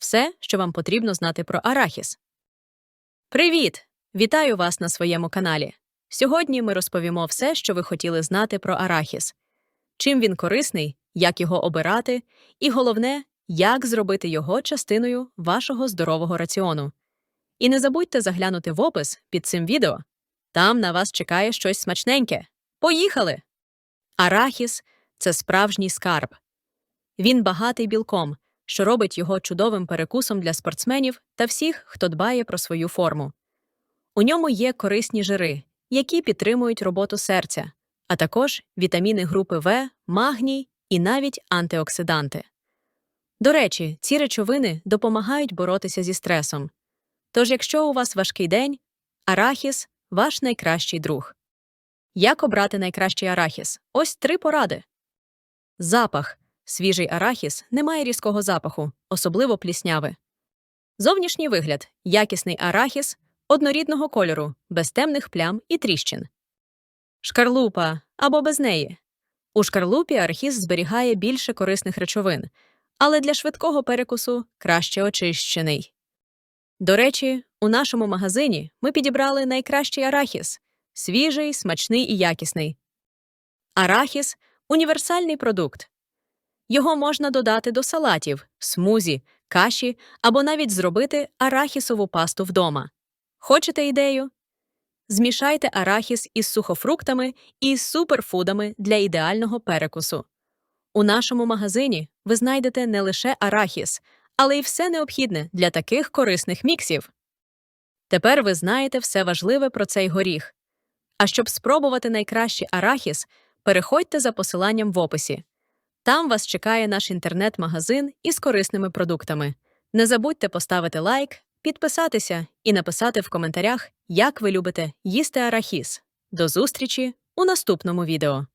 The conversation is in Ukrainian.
Все, що вам потрібно знати про арахіс. Привіт! Вітаю вас на своєму каналі. Сьогодні ми розповімо все, що ви хотіли знати про арахіс, чим він корисний, як його обирати, і головне, як зробити його частиною вашого здорового раціону. І не забудьте заглянути в опис під цим відео. Там на вас чекає щось смачненьке. Поїхали! Арахіс це справжній скарб. Він багатий білком, що робить його чудовим перекусом для спортсменів та всіх, хто дбає про свою форму. У ньому є корисні жири, які підтримують роботу серця, а також вітаміни групи В, магній і навіть антиоксиданти. До речі, ці речовини допомагають боротися зі стресом. Тож, якщо у вас важкий день, арахіс ваш найкращий друг. Як обрати найкращий арахіс? Ось три поради. Запах. Свіжий арахіс не має різкого запаху, особливо плісняви. Зовнішній вигляд якісний арахіс однорідного кольору, без темних плям і тріщин. Шкарлупа або без неї. У шкарлупі арахіс зберігає більше корисних речовин, але для швидкого перекусу краще очищений. До речі, у нашому магазині ми підібрали найкращий арахіс свіжий, смачний і якісний. Арахіс універсальний продукт. Його можна додати до салатів, смузі, каші або навіть зробити арахісову пасту вдома. Хочете ідею? Змішайте арахіс із сухофруктами і суперфудами для ідеального перекусу. У нашому магазині ви знайдете не лише арахіс, але й все необхідне для таких корисних міксів. Тепер ви знаєте все важливе про цей горіх. А щоб спробувати найкращий арахіс, переходьте за посиланням в описі. Там вас чекає наш інтернет-магазин із корисними продуктами. Не забудьте поставити лайк, підписатися і написати в коментарях, як ви любите їсти арахіс. До зустрічі у наступному відео.